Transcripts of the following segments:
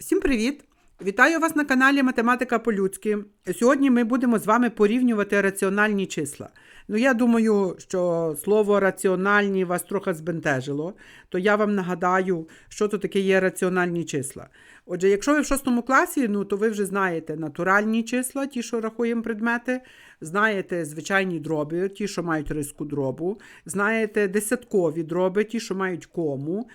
Всім привіт! Вітаю вас на каналі Математика по-людськи. Сьогодні ми будемо з вами порівнювати раціональні числа. Ну, я думаю, що слово раціональні вас трохи збентежило, то я вам нагадаю, що то таке є раціональні числа. Отже, якщо ви в шостому класі, ну то ви вже знаєте натуральні числа, ті, що рахуємо предмети, знаєте звичайні дроби, ті, що мають риску дробу, знаєте десяткові дроби, ті, що мають кому.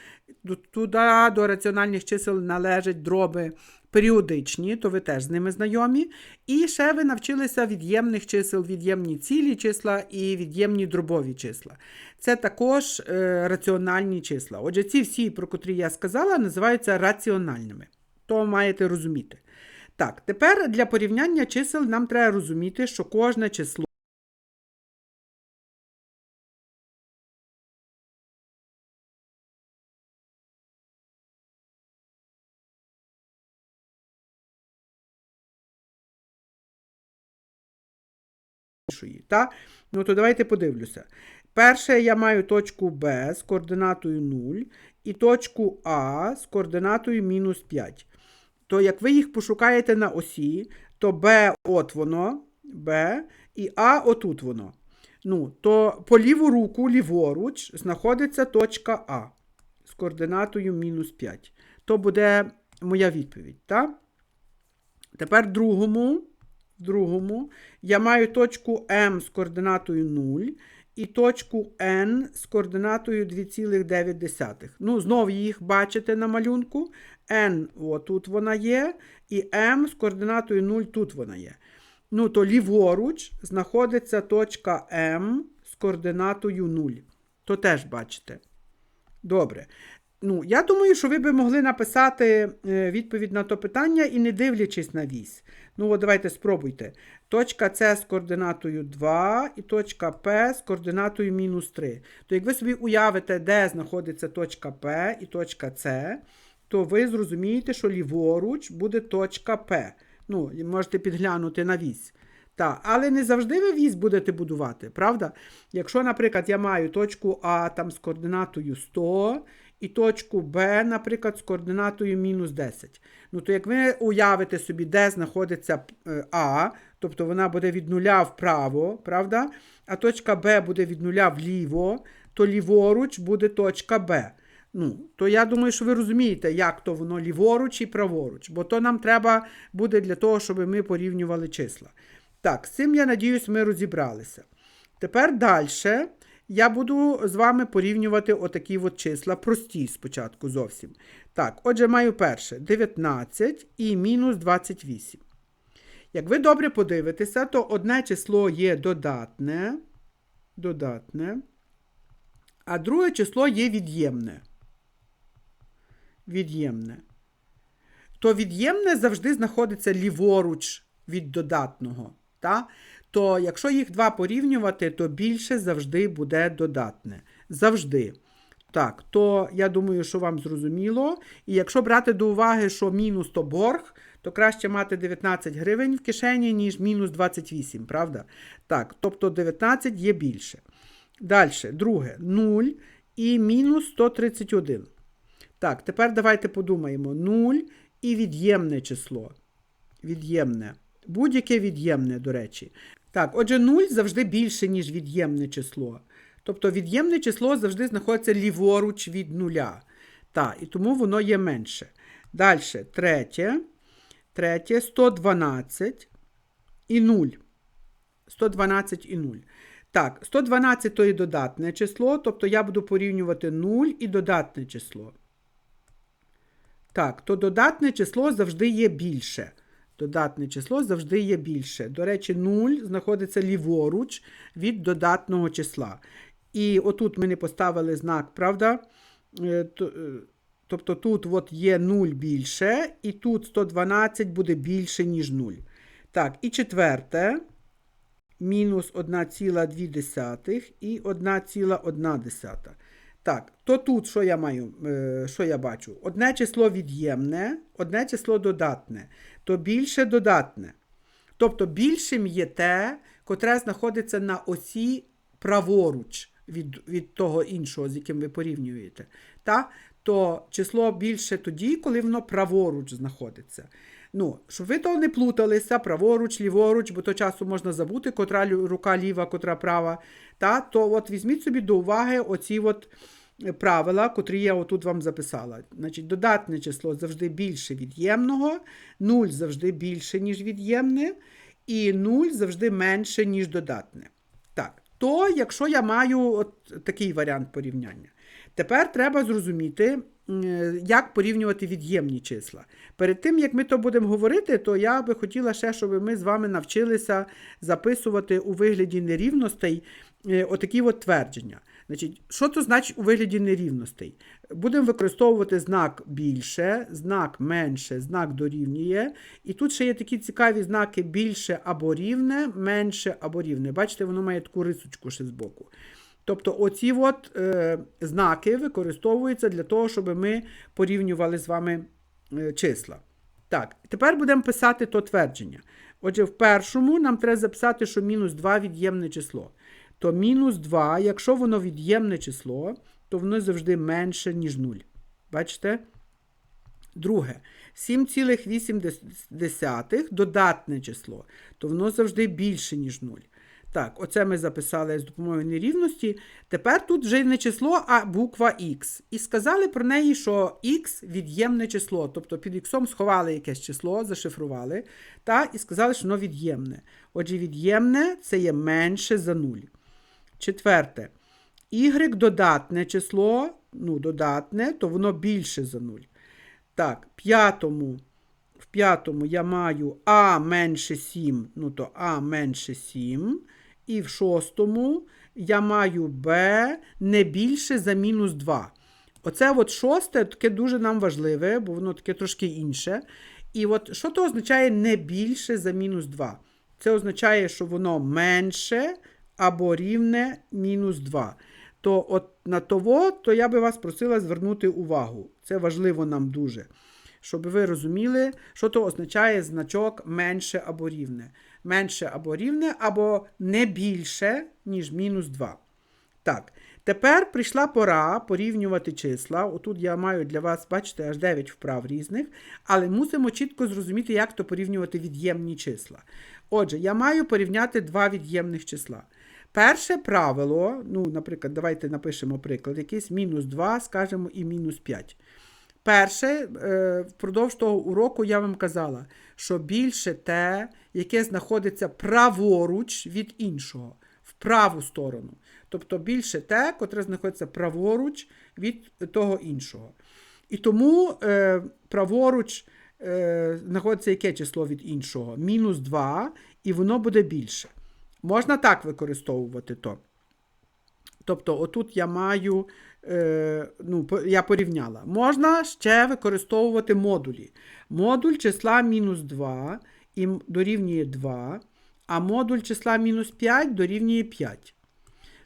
Туди до раціональних чисел належать дроби періодичні, то ви теж з ними знайомі. І ще ви навчилися від'ємних чисел, від'ємні цілі числа і від'ємні дробові числа. Це також е, раціональні числа. Отже, ці всі, про котрі я сказала, називаються раціональними. То маєте розуміти. Так, тепер для порівняння чисел нам треба розуміти, що кожне число. Та? Ну то давайте подивлюся. Перше я маю точку Б з координатою 0 і точку А з координатою мінус 5. То як ви їх пошукаєте на осі, то Б от воно, Б, і А отут воно. Ну, то по ліву руку, ліворуч, знаходиться точка А з координатою мінус 5. То буде моя відповідь. Так? Тепер другому, другому я маю точку М з координатою 0 і точку N з координатою 2,9. Ну, знову їх бачите на малюнку. N отут вона є, і M з координатою 0 тут вона є. Ну, то ліворуч знаходиться точка М з координатою 0. То теж бачите. Добре. Ну, я думаю, що ви би могли написати е, відповідь на то питання і не дивлячись на вісь. Ну, от давайте спробуйте. Точка С з координатою 2 і точка П з координатою мінус 3. То як ви собі уявите, де знаходиться точка П і точка С, то ви зрозумієте, що ліворуч буде точка П. Ну, можете підглянути на вісь. Так, але не завжди ви вісь будете будувати, правда? Якщо, наприклад, я маю точку А там з координатою 100 і точку Б, наприклад, з координатою мінус 10. Ну, то як ви уявите собі, де знаходиться е, А, тобто вона буде від нуля вправо, правда? А точка Б буде від нуля вліво, то ліворуч буде точка Б. Ну, то я думаю, що ви розумієте, як то воно ліворуч і праворуч, бо то нам треба буде для того, щоб ми порівнювали числа. Так, з цим, я надіюсь, ми розібралися. Тепер далі я буду з вами порівнювати отакі от числа, прості спочатку зовсім. Так, отже, маю перше 19 і мінус 28. Як ви добре подивитеся, то одне число є додатне, додатне, а друге число є від'ємне. Від'ємне. То від'ємне завжди знаходиться ліворуч від додатного. Та? То якщо їх два порівнювати, то більше завжди буде додатне. Завжди. Так, то я думаю, що вам зрозуміло. І якщо брати до уваги, що мінус то борг, то краще мати 19 гривень в кишені, ніж мінус 28, правда? Так, тобто 19 є більше. Далі, друге, 0 і мінус 131. Так, тепер давайте подумаємо: 0 і від'ємне число. Від'ємне. Будь-яке від'ємне, до речі. Так, отже, 0 завжди більше, ніж від'ємне число. Тобто від'ємне число завжди знаходиться ліворуч від нуля. Так, і тому воно є менше. Далі, третє. Третє 112 і 0. 112 і 0. Так, 112 то є додатне число, тобто я буду порівнювати 0 і додатне число. Так, то додатне число завжди є більше. Додатне число завжди є більше. До речі, 0 знаходиться ліворуч від додатного числа. І отут ми не поставили знак, правда? Е, е, Тобто тут от є 0 більше, і тут 112 буде більше, ніж 0. Так, і четверте. Мінус 1,2 і 1,1. Так, то тут що я маю, е, що я бачу? Одне число від'ємне, одне число додатне, то більше додатне. Тобто більшим є те, котре знаходиться на осі праворуч від, від того іншого, з яким ви порівнюєте. Та? то число більше тоді, коли воно праворуч знаходиться. Ну, щоб ви то не плуталися, праворуч, ліворуч, бо то часу можна забути, котра рука ліва, котра права. Та, то от візьміть собі до уваги оці от е, правила, котрі я отут вам записала. Значить, додатне число завжди більше від'ємного, 0 завжди більше, ніж від'ємне, і 0 завжди менше, ніж додатне. То якщо я маю от такий варіант порівняння. Тепер треба зрозуміти, як порівнювати від'ємні числа. Перед тим, як ми то будемо говорити, то я би хотіла ще, щоб ми з вами навчилися записувати у вигляді нерівностей е, отакі от твердження. Значить, що то значить у вигляді нерівностей? Будемо використовувати знак більше, знак менше, знак дорівнює. І тут ще є такі цікаві знаки більше або рівне, менше або рівне. Бачите, воно має таку рисочку ще збоку. Тобто оці от, е, знаки використовуються для того, щоб ми порівнювали з вами е, числа. Так, тепер будемо писати то твердження. Отже, в першому нам треба записати, що мінус 2 від'ємне число. То мінус 2, якщо воно від'ємне число, то воно завжди менше, ніж 0. Бачите? Друге, 7,8 додатне число, то воно завжди більше, ніж 0. Так, оце ми записали з допомогою нерівності. Тепер тут вже не число, а буква Х. І сказали про неї, що Х від'ємне число. Тобто під Х сховали якесь число, зашифрували, та, і сказали, що воно від'ємне. Отже, від'ємне це є менше за 0. Четверте. Y додатне число, ну, додатне, то воно більше за 0. Так, п'ятому. В п'ятому я маю А менше 7, ну то А менше 7. І в шостому я маю Б не більше за мінус 2. Оце от шосте таке дуже нам важливе, бо воно таке трошки інше. І от що то означає не більше за мінус 2? Це означає, що воно менше або рівне мінус 2. То от на того, то я би вас просила звернути увагу. Це важливо нам дуже щоб ви розуміли, що то означає значок менше або рівне. Менше або рівне, або не більше, ніж мінус 2. Так, тепер прийшла пора порівнювати числа. Отут я маю для вас, бачите, аж 9 вправ різних, але мусимо чітко зрозуміти, як то порівнювати від'ємні числа. Отже, я маю порівняти два від'ємних числа. Перше правило, ну, наприклад, давайте напишемо приклад, якийсь мінус 2, скажемо, і мінус 5. Перше, е, впродовж того уроку я вам казала, що більше те, яке знаходиться праворуч від іншого, в праву сторону. Тобто більше те, котре знаходиться праворуч від того іншого. І тому е, праворуч е, знаходиться яке число від іншого? Мінус 2, і воно буде більше. Можна так використовувати то. Тобто, отут я маю, е, ну, я порівняла. Можна ще використовувати модулі. Модуль числа мінус 2 і дорівнює 2, а модуль числа мінус 5 дорівнює 5.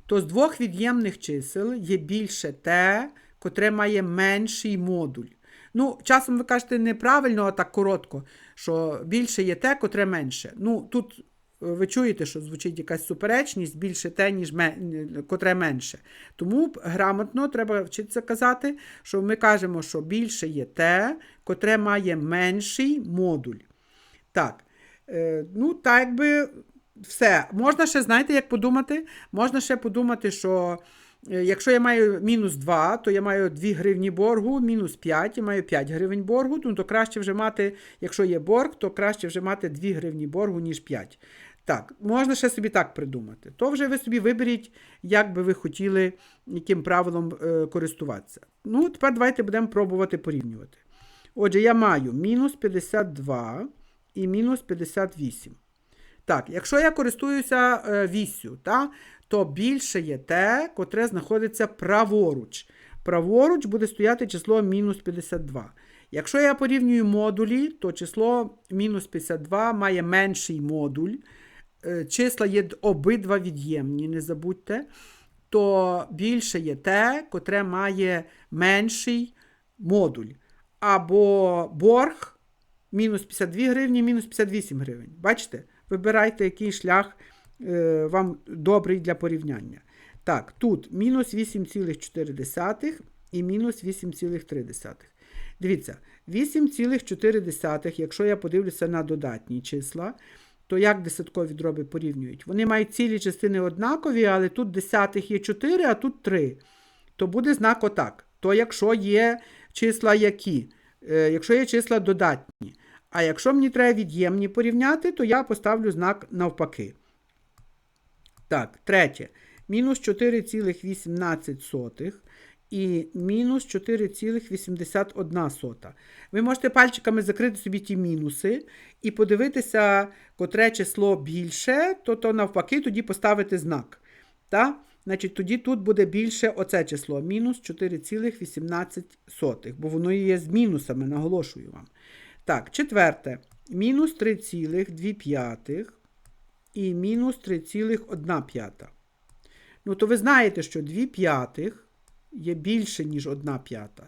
То з двох від'ємних чисел є більше те, котре має менший модуль. Ну, часом ви кажете неправильно, а так коротко, що більше є те, котре менше. Ну, тут ви чуєте, що звучить якась суперечність, більше те, ніж мен- котре менше. Тому грамотно треба вчитися казати, що ми кажемо, що більше є те, котре має менший модуль. Так, е, ну, так якби все. Можна ще, знаєте, як подумати? Можна ще подумати, що е, якщо я маю мінус 2, то я маю 2 гривні боргу, мінус 5, я маю 5 гривень боргу, ну, то краще вже мати, якщо є борг, то краще вже мати 2 гривні боргу, ніж 5. Так, можна ще собі так придумати. То вже ви собі виберіть, як би ви хотіли, яким правилом е, користуватися. Ну, тепер давайте будемо пробувати порівнювати. Отже, я маю мінус 52 і мінус 58. Так, якщо я користуюся е, віссю, та, то більше є те, котре знаходиться праворуч. Праворуч буде стояти число мінус 52. Якщо я порівнюю модулі, то число мінус 52 має менший модуль. Е, Числа є обидва від'ємні, не забудьте. То більше є те, котре має менший модуль. Або борг мінус 52 гривні, мінус 58 гривень. Бачите? Вибирайте, який шлях е, вам добрий для порівняння. Так, тут мінус 8,4 і мінус 8,3. Дивіться, 8,4, якщо я подивлюся на додатні числа, то як десяткові дроби порівнюють? Вони мають цілі частини однакові, але тут десятих є 4, а тут 3. То буде знак отак. То якщо є числа які? Е, якщо є числа додатні. А якщо мені треба від'ємні порівняти, то я поставлю знак навпаки. Так, третє. Мінус 4,18 і мінус 4,81. Ви можете пальчиками закрити собі ті мінуси і подивитися, котре число більше, то, то навпаки тоді поставити знак. Так? Значить, Тоді тут буде більше оце число мінус 4,18, бо воно є з мінусами, наголошую вам. Так, четверте. Мінус 3,2 і мінус 3,1 Ну, то ви знаєте, що 2 п'ятих є більше, ніж 1 п'ята.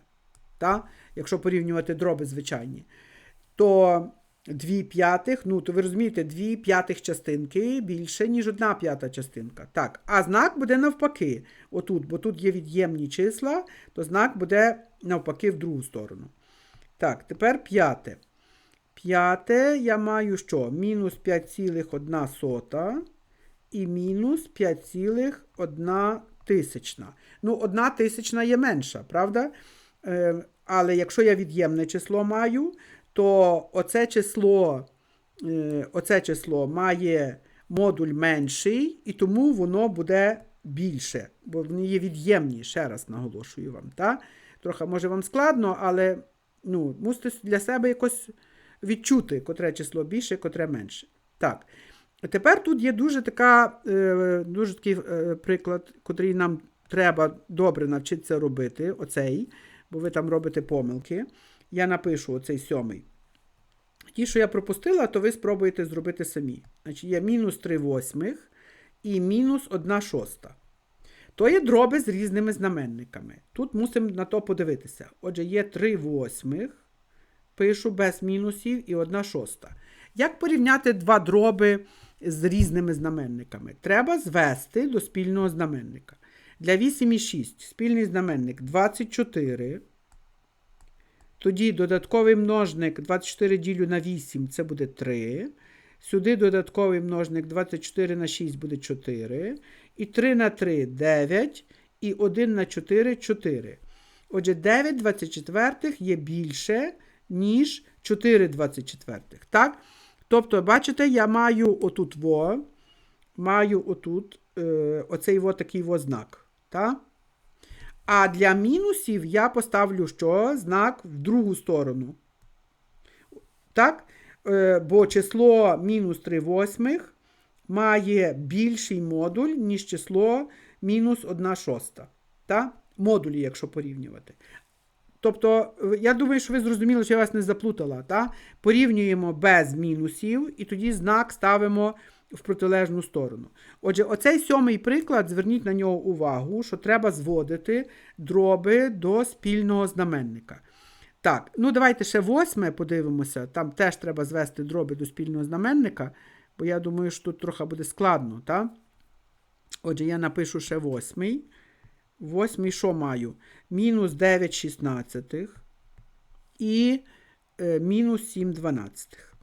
Та? Якщо порівнювати дроби звичайні. То 2 п'ятих, ну, то ви розумієте, 2 п'ятих частинки більше, ніж 1 п'ята частинка. Так, а знак буде навпаки. Отут, бо тут є від'ємні числа, то знак буде навпаки в другу сторону. Так, тепер п'яте. П'яте я маю що? Мінус 5,1 і мінус 5,1 тисячна. Ну, одна тисячна є менша, правда? Е, але якщо я від'ємне число маю, то оце число, е, оце число має модуль менший, і тому воно буде більше, бо вони є від'ємні, ще раз наголошую вам. Та? Трохи може вам складно, але ну, мусите для себе якось відчути, котре число більше, котре менше. Так. Тепер тут є дуже така, е, дуже такий е, приклад, котрий нам треба добре навчитися робити, оцей, бо ви там робите помилки. Я напишу оцей сьомий. Ті, що я пропустила, то ви спробуєте зробити самі. Значить, Є мінус 3 восьмих і мінус 1 шоста. То є дроби з різними знаменниками. Тут мусимо на то подивитися. Отже, є 3 восьмих, пишу без мінусів і 1 шоста. Як порівняти два дроби з різними знаменниками? Треба звести до спільного знаменника. Для 8 і 6 спільний знаменник 24. Тоді додатковий множник 24 ділю на 8 це буде 3. Сюди додатковий множник 24 на 6 буде 4. І 3 на 3 9. І 1 на 4 4. Отже, 9 24 є більше, ніж 4 24. Так? Тобто, бачите, я маю отут во, маю отут е, оцей во такий во знак. Так? А для мінусів я поставлю що? Знак в другу сторону. Так? Е, бо число мінус 3 восьмих має більший модуль, ніж число мінус 1 шоста. Модулі, якщо порівнювати. Тобто, я думаю, що ви зрозуміли, що я вас не заплутала. Та? Порівнюємо без мінусів, і тоді знак ставимо в протилежну сторону. Отже, оцей сьомий приклад, зверніть на нього увагу, що треба зводити дроби до спільного знаменника. Так, ну давайте ще восьме подивимося. Там теж треба звести дроби до спільного знаменника, бо я думаю, що тут трохи буде складно. так? Отже, я напишу ще восьмий. Восьмий що маю? Мінус 9 шістнадцятих і е, мінус 7 дванадцятих.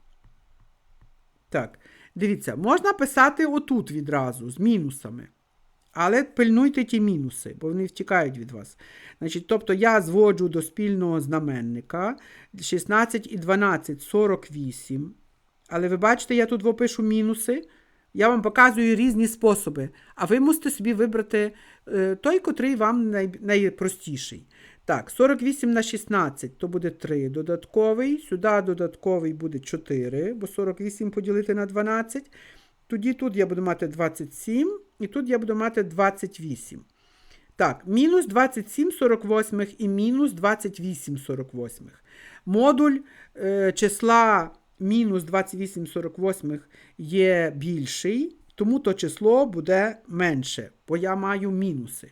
Так, дивіться, можна писати отут відразу з мінусами. Але пильнуйте ті мінуси, бо вони втікають від вас. Значить, Тобто я зводжу до спільного знаменника 16 і 12 48. Але ви бачите, я тут опишу мінуси. Я вам показую різні способи. А ви мусите собі вибрати е, той, котрий вам найпростіший. Так, 48 на 16 то буде 3 додатковий. Сюди додатковий буде 4, бо 48 поділити на 12. Тоді тут я буду мати 27, і тут я буду мати 28. Так, мінус 27 48 і мінус 28 48. Модуль е, числа мінус 28 48 є більший, тому то число буде менше, бо я маю мінуси.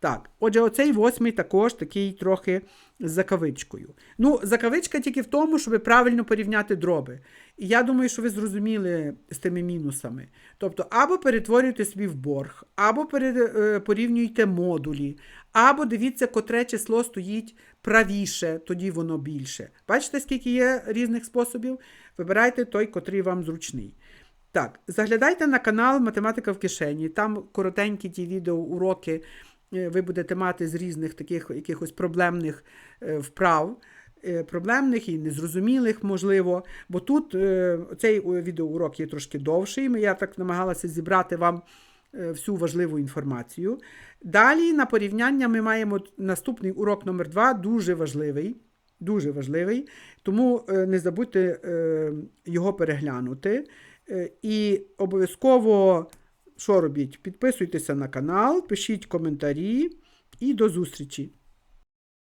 Так, отже, оцей восьмий також такий трохи з закавичкою. Ну, закавичка тільки в тому, щоб правильно порівняти дроби. І я думаю, що ви зрозуміли з тими мінусами. Тобто, або перетворюйте собі в борг, або е, порівнюйте модулі, або дивіться, котре число стоїть правіше, тоді воно більше. Бачите, скільки є різних способів? Вибирайте той, котрий вам зручний. Так, заглядайте на канал Математика в кишені. Там коротенькі ті відео, уроки ви будете мати з різних таких якихось проблемних е, вправ. е, Проблемних і незрозумілих, можливо, бо тут е, цей е, відеоурок є трошки довший. Я так намагалася зібрати вам е, всю важливу інформацію. Далі на порівняння ми маємо наступний урок номер 2 дуже важливий. Дуже важливий, тому е, не забудьте е, його переглянути. Е, І обов'язково, що робіть? Підписуйтеся на канал, пишіть коментарі і до зустрічі!